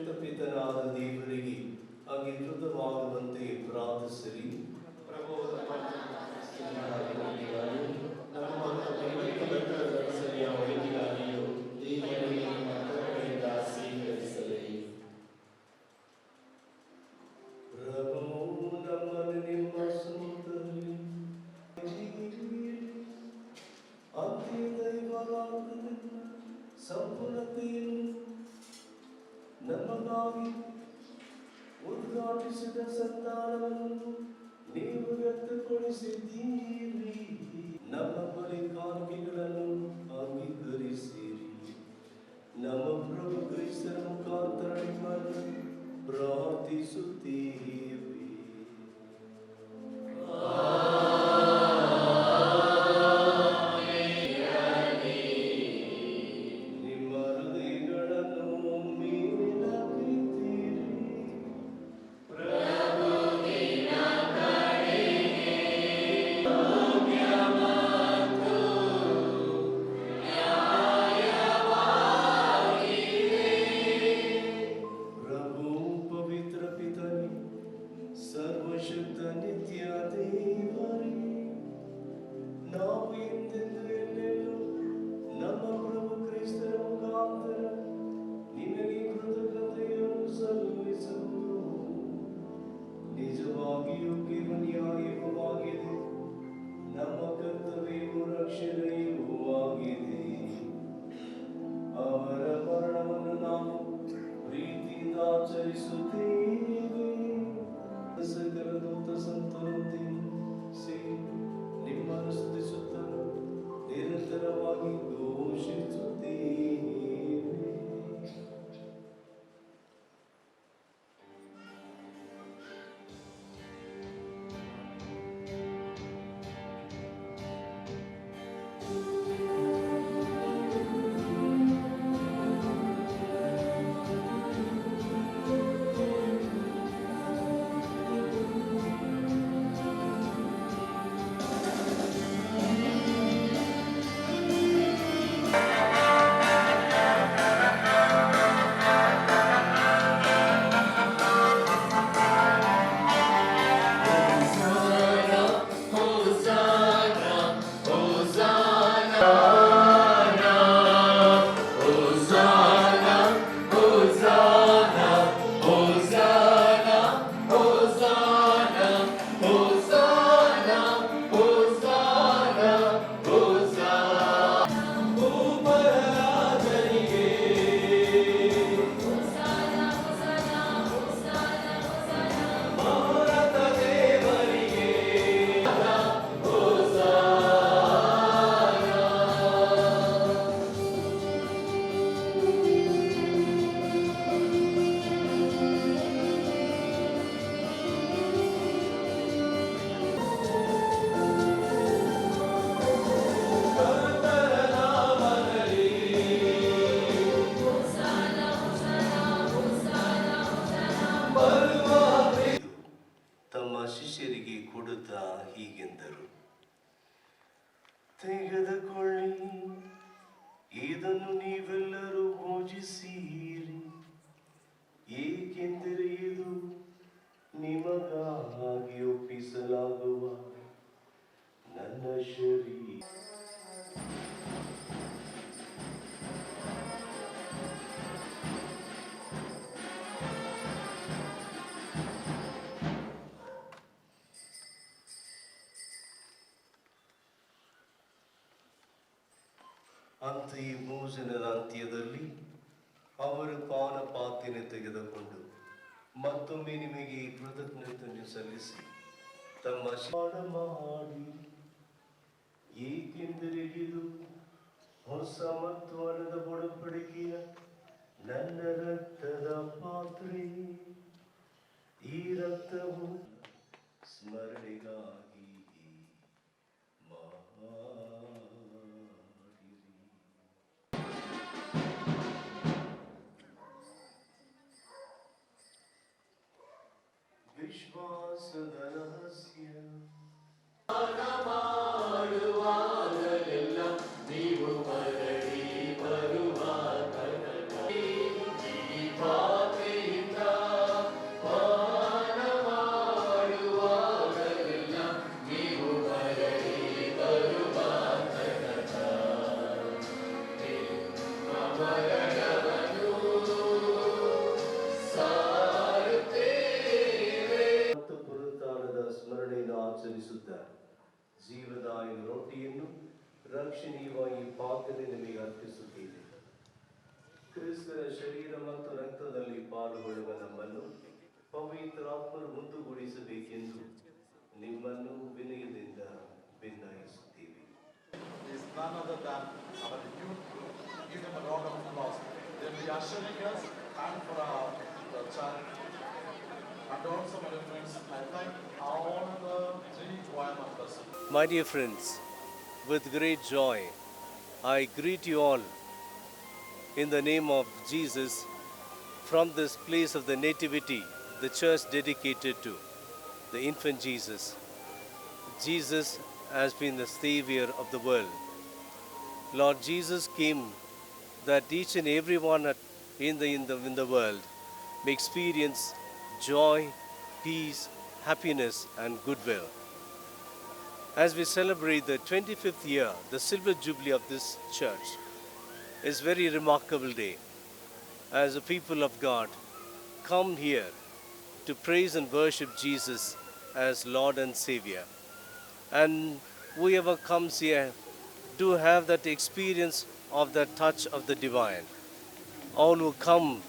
ತಂದೆಯಾಗಿ ಸರ್ವಶಕ್ತ ಪಿತನಾದ ದೇವರಿಗೆ ಅಂಗೀಕೃತವಾಗುವಂತೆ ಪ್ರಾರ್ಥಿಸಿರಿ ಪ್ರಭು ನಮ್ಮ ಪವಿತ್ರ ಸರಿಯ ವೈದ್ಯರಾಗಿಯೂ ದೇವರಿಗೆ ಉದ್ಘಾಟಿಸಿದ ಸಂತಾನವನ್ನು ನೀವು ವ್ಯಕ್ತಪಡಿಸಿದ್ದೀರಿ. ನಮ್ಮ ಬಳಿ ಕಾಣಿಕೆಗಳನ್ನು ಅಂಗೀಕರಿಸಿರಿ. ನಮ್ಮ ಪ್ರಭು ಕ್ರಿಸ್ತರ ಮುಖಾಂತರ ನಿಮ್ಮನ್ನು ಪ್ರಾರ್ಥಿಸುತ್ತೇವೆ ನಿಮಗಾಗಿ ಒಪ್ಪಿಸಲಾಗುವ ನನ್ನ ಶರೀರ ಅಂತೆಯೇ ಭೋಜನದ ಅಂತ್ಯದಲ್ಲಿ ಮತ್ತೊಮ್ಮೆ ನಿಮಗೆ ಕೃತಜ್ಞತೆಯನ್ನು ಸಲ್ಲಿಸಿ. ತಮ್ಮ ಮಾಡಿ. ಏಕೆಂದರೆ ಇದು ಹೊಸ ಮತ್ತು ಹಣದ ಒಡಂಬಡಿಕೆಯ ನನ್ನ ರಕ್ತದ ಪಾತ್ರೆ. ಈ ರಕ್ತವು ಸ್ಮರಣೆಗಾಗಿ Pass the Rahasya. ಶರೀರ ಮತ್ತು ರಕ್ತದಲ್ಲಿ ಪಾಲ್ಗೊಳ್ಳುವ ನಮ್ಮನ್ನು ಪವಿತ್ರಾತ್ಮರು ಮುಂದುಗೂಡಿಸಬೇಕೆಂದು ನಿಮ್ಮನ್ನು ವಿನಯದಿಂದ ಭಿನ್ನಾಯಿಸುತ್ತೇವೆ is none other than our youth group. Give them a round of applause. They'll be ushering us and for our the child. And also, my dear friends, I thank all the three choir members. My dear friends, with great joy, I greet you all in the name of Jesus from this place of the Nativity, the church dedicated to the infant Jesus. Jesus has been the Savior of the world. Lord Jesus came that each and every one in the, in the, in the world may experience joy, peace, happiness, and goodwill. As we celebrate the 25th year, the silver jubilee of this church, is very remarkable day. As the people of God come here to praise and worship Jesus as Lord and Savior. And whoever comes here do have that experience of the touch of the divine. All who come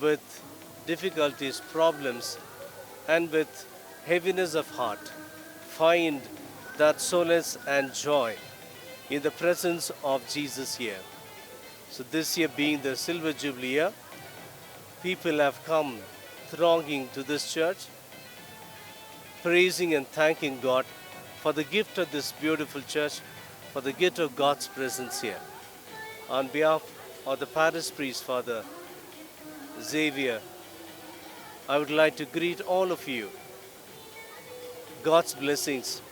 with difficulties, problems, and with heaviness of heart find that solace and joy in the presence of Jesus here. So, this year being the Silver Jubilee year, people have come thronging to this church, praising and thanking God for the gift of this beautiful church, for the gift of God's presence here. On behalf of the parish priest, Father Xavier, I would like to greet all of you. God's blessings.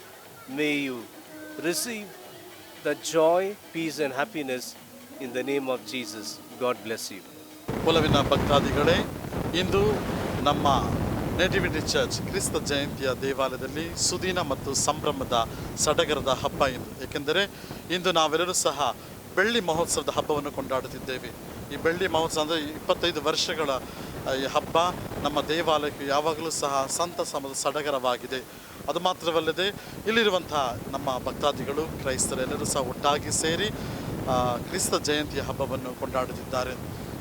May you receive the joy, peace, and happiness in the name of Jesus God bless you ಕೊಲವಿನ ಭಕ್ತಾದಿಗಳೇ, ಇಂದು ನಮ್ಮ nativity church ಕ್ರಿಸ್ತ ಜಯಂತಿಯ ದೇವಾಲಯದಲ್ಲಿ ಸುದೀನ ಮತ್ತು ಸಂಭ್ರಮದ ಸಡಗರದ ಹಬ್ಬ ಇಂದು. ಏಕೆಂದರೆ ಇಂದು ನಾವೆಲ್ಲರೂ ಸಹ ಬೆಳ್ಳಿ ಮಹೋತ್ಸವದ ಹಬ್ಬವನ್ನು ಕೊಂಡಾಡುತ್ತಿದ್ದೇವೆ. ಈ ಬೆಳ್ಳಿ ಮಹೋತ್ಸವ ಅಂದರೆ ಇಪ್ಪತ್ತೈದು ವರ್ಷಗಳ ಈ ಹಬ್ಬ ನಮ್ಮ ದೇವಾಲಯಕ್ಕೆ ಯಾವಾಗಲೂ ಸಹ ಸಂತಸಮದ ಸಡಗರವಾಗಿದೆ. ಅದು ಮಾತ್ರವಲ್ಲದೆ ಇಲ್ಲಿರುವಂತಹ ನಮ್ಮ ಭಕ್ತಾದಿಗಳು, ಕ್ರೈಸ್ತರೆಲ್ಲರೂ ಸಹ ಒಟ್ಟಾಗಿ ಸೇರಿ ಕ್ರಿಸ್ತ ಜಯಂತಿಯ ಹಬ್ಬವನ್ನು ಕೊಂಡಾಡುತ್ತಿದ್ದಾರೆ.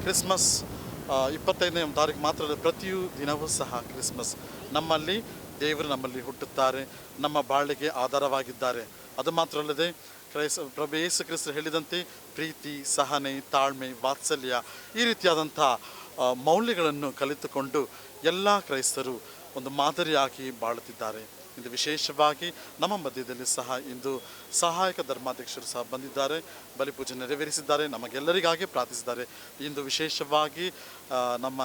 ಕ್ರಿಸ್ಮಸ್ ಇಪ್ಪತ್ತೈದನೇ ತಾರೀಕು ಮಾತ್ರ ಪ್ರತಿಯೂ ದಿನವೂ ಸಹ ಕ್ರಿಸ್ಮಸ್. ನಮ್ಮಲ್ಲಿ ದೇವರು ನಮ್ಮಲ್ಲಿ ಹುಟ್ಟುತ್ತಾರೆ, ನಮ್ಮ ಬಾಳಿಗೆ ಆಧಾರವಾಗಿದ್ದಾರೆ. ಅದು ಮಾತ್ರ ಅಲ್ಲದೆ, ಕ್ರೈಸ್, ಪ್ರಭು ಯೇಸು ಕ್ರಿಸ್ತರು ಹೇಳಿದಂತೆ, ಪ್ರೀತಿ, ಸಹನೆ, ತಾಳ್ಮೆ, ವಾತ್ಸಲ್ಯ, ಈ ರೀತಿಯಾದಂಥ ಮೌಲ್ಯಗಳನ್ನು ಕಲಿತುಕೊಂಡು ಎಲ್ಲ ಕ್ರೈಸ್ತರು ಒಂದು ಮಾದರಿಯಾಗಿ ಬಾಳುತ್ತಿದ್ದಾರೆ. ಇಂದು ವಿಶೇಷವಾಗಿ ನಮ್ಮ ಮಧ್ಯದಲ್ಲಿ ಸಹ ಇಂದು ಸಹಾಯಕ ಧರ್ಮಾಧ್ಯಕ್ಷರು ಸಹ ಬಂದಿದ್ದಾರೆ, ಬಲಿಪೂಜೆ ನೆರವೇರಿಸಿದ್ದಾರೆ, ನಮಗೆಲ್ಲರಿಗಾಗಿ ಪ್ರಾರ್ಥಿಸಿದ್ದಾರೆ. ಇಂದು ವಿಶೇಷವಾಗಿ ನಮ್ಮ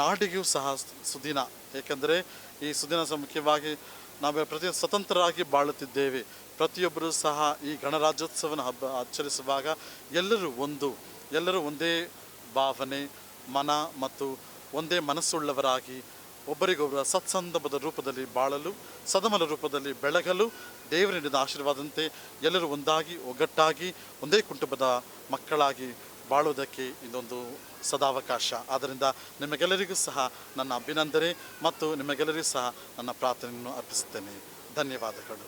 ನಾಡಿಗೂ ಸಹ ಸುದಿನ. ಏಕೆಂದರೆ ಈ ಸುದಿನ ಮುಖ್ಯವಾಗಿ ನಾವು ಪ್ರತಿ ಸ್ವತಂತ್ರರಾಗಿ ಬಾಳುತ್ತಿದ್ದೇವೆ. ಪ್ರತಿಯೊಬ್ಬರೂ ಸಹ ಈ ಗಣರಾಜ್ಯೋತ್ಸವನ ಹಬ್ಬ ಆಚರಿಸುವಾಗ ಎಲ್ಲರೂ ಒಂದು, ಎಲ್ಲರೂ ಒಂದೇ ಭಾವನೆ, ಮನ ಮತ್ತು ಒಂದೇ ಮನಸ್ಸುಳ್ಳವರಾಗಿ ಒಬ್ಬರಿಗೊಬ್ಬರ ಸತ್ಸಂದರ್ಭದ ರೂಪದಲ್ಲಿ ಬಾಳಲು ಸದಮಲ ರೂಪದಲ್ಲಿ ಬೆಳಗಲು ದೇವರ ನೀಡಿದ ಆಶೀರ್ವಾದಂತೆ ಎಲ್ಲರೂ ಒಂದಾಗಿ, ಒಗ್ಗಟ್ಟಾಗಿ, ಒಂದೇ ಕುಟುಂಬದ ಮಕ್ಕಳಾಗಿ ಬಾಳುವುದಕ್ಕೆ ಇದೊಂದು ಸದಾವಕಾಶ. ಆದ್ದರಿಂದ ನಿಮಗೆಲ್ಲರಿಗೂ ಸಹ ನನ್ನ ಅಭಿನಂದನೆ ಮತ್ತು ನಿಮಗೆಲ್ಲರಿಗೂ ಸಹ ನನ್ನ ಪ್ರಾರ್ಥನೆಯನ್ನು ಅರ್ಪಿಸುತ್ತೇನೆ. ಧನ್ಯವಾದಗಳು.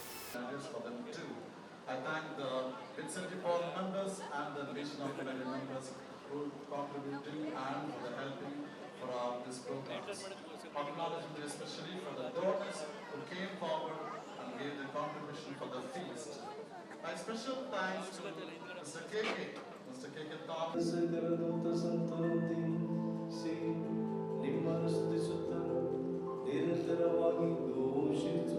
Who contributing and for the helping for our this program. Acknowledgement especially for the donors who came forward and gave the contribution for the feast. My special thanks to Mr. KK, Mr. KK Thomas, ಸಕಲದೂತ ಸಂತೋಷಿಸಿ ನಿಮ್ಮನ್ನು ಸ್ತುತಿಸುತ್ತ ನಿರಂತರವಾಗಿ ಘೋಷಿಸುತ್ತೀರಿ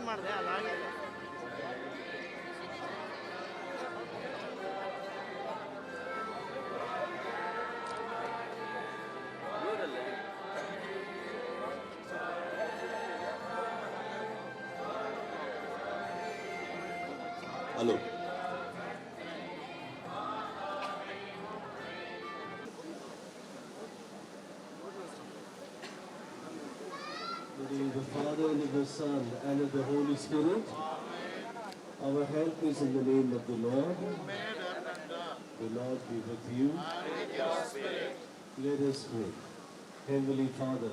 ಮಾಡಿದೆ ಅದಾಗಿಲ್ಲ hello of the Son, and of the Holy Spirit. Our help is in the name of the Lord. The Lord be with you. Let us pray. Heavenly Father,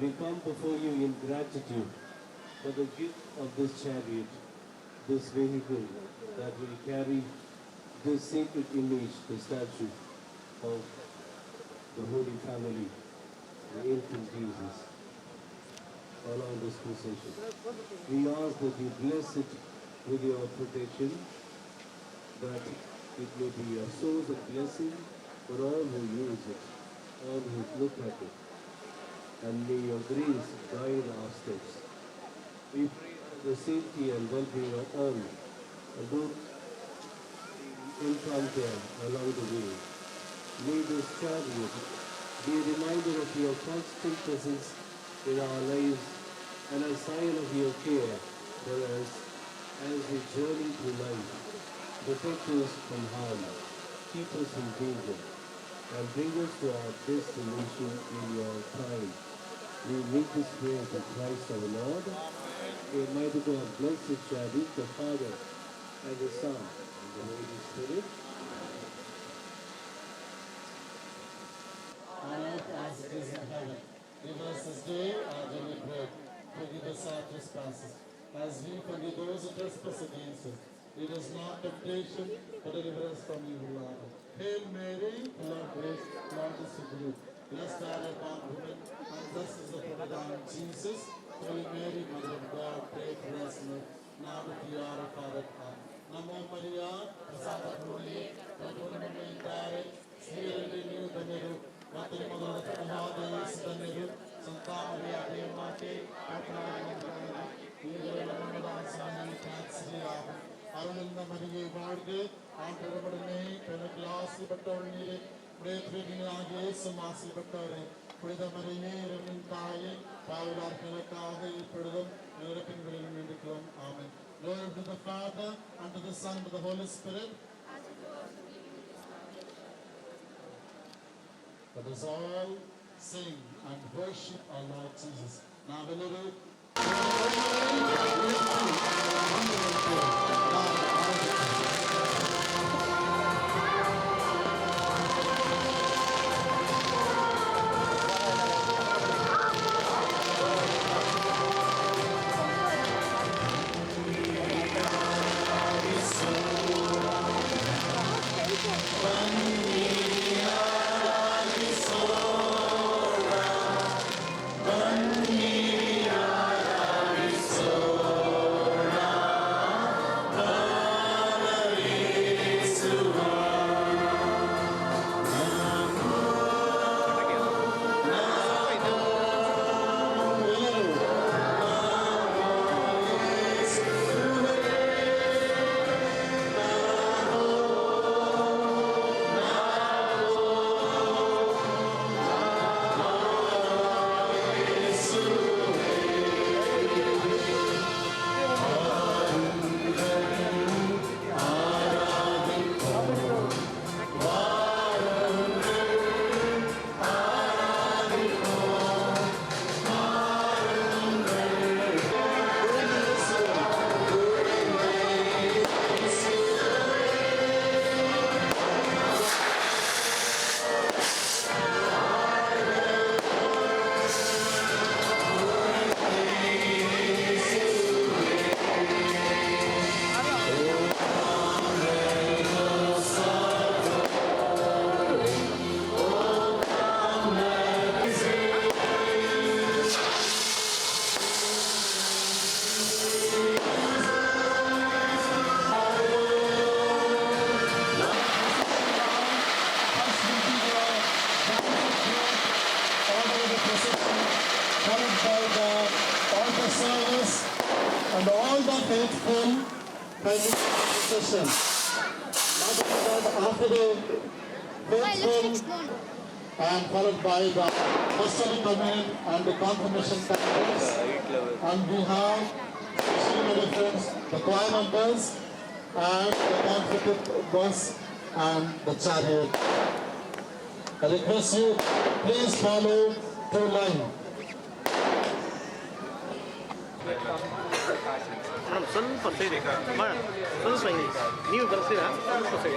we come before you in gratitude for the gift of this chariot, this vehicle that will carry this sacred image, the statue of the Holy Family, the infant Jesus, along this procession. We ask that you bless it with your protection, that it may be a source of blessing for all who use it, all who look at it. And may your grace guide our steps. We pray for the safety and well-being of all, and those encounter along the way. May this chariot be a reminder of your constant presence in our lives and a sign of your care us as we journey through life. Protect us from harm, keep us in danger, and bring us to our destination in your time. We make this prayer to Christ our Lord. May Almighty God bless the chariot, the Father, and the Son, and the Holy Spirit. on earth as it is in heaven nossas dei, ade-me break. Forgive us our as we forgive those who not temptation, but deliver from evil. Lord. Hail Mary, full of grace, Lord is with you. Blessed are you among women, and blessed is the fruit of Jesus. Holy Mary, Mother of God, pray for us now, now at the hour of our death. നമോ Maria പ്രസാദഭൂമിയെ തന്നുകൊണ്ടുണ്ടായി संतापे आदे माते अपराधमंत्रणाय நீங்களே நம்முடைய சாமி தாட்சியாக അവിടുന്ന് മരികെ വാഴ്കെ ആണ്ടവരുടെ തനിക്ക് ആസിപ്പെട്ടവരെ ആസിപ്പെട്ടവരെ പുരിത മറിയേരും തായെ പാവലാർക്കാക ഇപ്പോഴും നിരപ്പിൻകളിൽ വേണ്ടിക്കും ആമൻ Glory to the Father. Let us all sing. and worship our Lord Jesus. Now, beloved. by the postal command and the confirmation candidates. And we have the friends, the choir members, and the conflict bus and the chariot. I request you, please follow two line. ಸ್ವಲ್ಪ ಸೇರಿದೆ ಸ್ವಲ್ಪ ನೀವು ಬರ್ತೀರಾ ಸ್ವಲ್ಪ ಸೇರಿ